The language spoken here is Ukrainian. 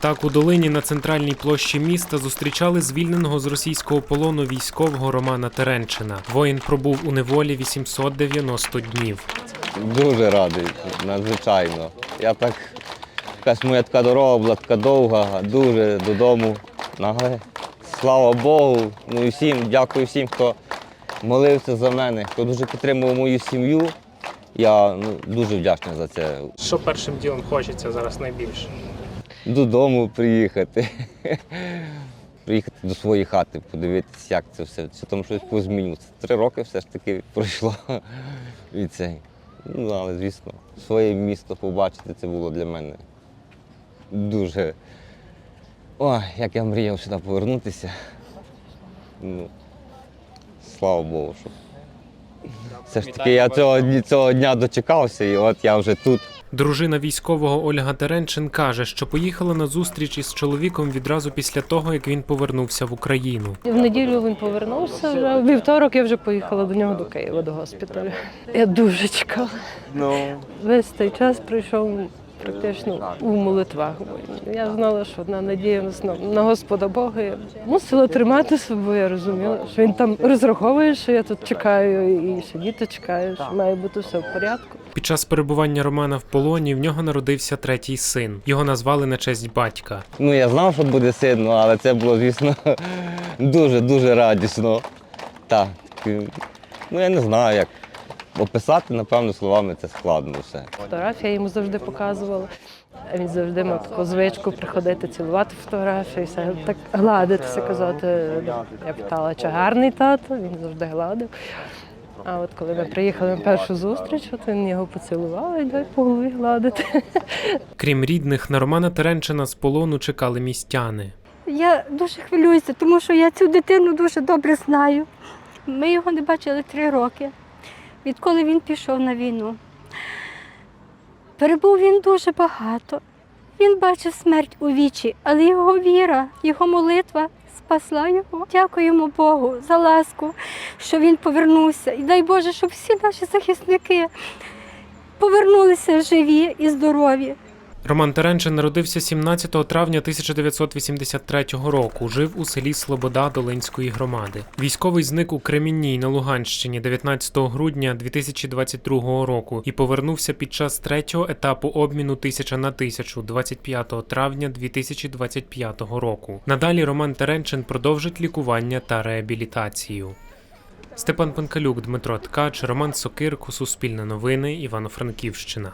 Так, у долині на центральній площі міста зустрічали звільненого з російського полону військового Романа Теренчина. Воїн пробув у неволі 890 днів. Дуже радий, надзвичайно. Я так, якась моя така дорога була така довга, дуже додому. Але слава Богу, ну і всім, дякую всім, хто молився за мене, хто дуже підтримував мою сім'ю. Я ну, дуже вдячний за це. Що першим ділом хочеться зараз найбільше? Додому приїхати. Приїхати до своєї хати, подивитися, як це все. Чи там щось позмінюється. Три роки все ж таки пройшло від цей. Ну, але, звісно, своє місто побачити це було для мене дуже. Ой, як я мріяв сюди повернутися. Ну, слава Богу, що. Все ж таки я цього, цього дня дочекався, і от я вже тут. Дружина військового Ольга Теренчин каже, що поїхала на зустріч із чоловіком відразу після того, як він повернувся в Україну. В неділю він повернувся. Вже в вівторок я вже поїхала до нього до Києва до госпіталю. Я дуже чекала. Весь цей час прийшов практично у молитвах. Я знала, що одна надія на, на Господа Бога. Я мусила тримати себе, бо я розуміла, що він там розраховує, що я тут чекаю, і що діти чекають, що має бути все в порядку. Під час перебування Романа в полоні в нього народився третій син. Його назвали на честь батька. Ну, я знав, що буде сильно, але це було, звісно, дуже-дуже радісно. Так. е, Ну, я не знаю, як описати, напевно, словами це складно все. Фотографії я йому завжди показувала. Він завжди мав таку звичку приходити, цілувати фотографії, все так гладитися, казати. Я питала, чи гарний тато, він завжди гладив. А от коли ми приїхали на першу зустріч, от він його поцілував і дай по голові гладити. Крім рідних, на Романа Теренчина з полону чекали містяни. Я дуже хвилююся, тому що я цю дитину дуже добре знаю. Ми його не бачили три роки, відколи він пішов на війну. Перебув він дуже багато. Він бачив смерть у вічі, але його віра, його молитва спасла його. Дякуємо Богу за ласку, що він повернувся. І дай Боже, щоб всі наші захисники повернулися живі і здорові. Роман Теренчин народився 17 травня 1983 року. Жив у селі Слобода Долинської громади. Військовий зник у Кремінній на Луганщині 19 грудня 2022 року і повернувся під час третього етапу обміну тисяча на тисячу 25 травня 2025 року. Надалі Роман Теренчин продовжить лікування та реабілітацію. Степан Панкалюк, Дмитро Ткач, Роман Сокирко, Суспільне новини, Івано-Франківщина.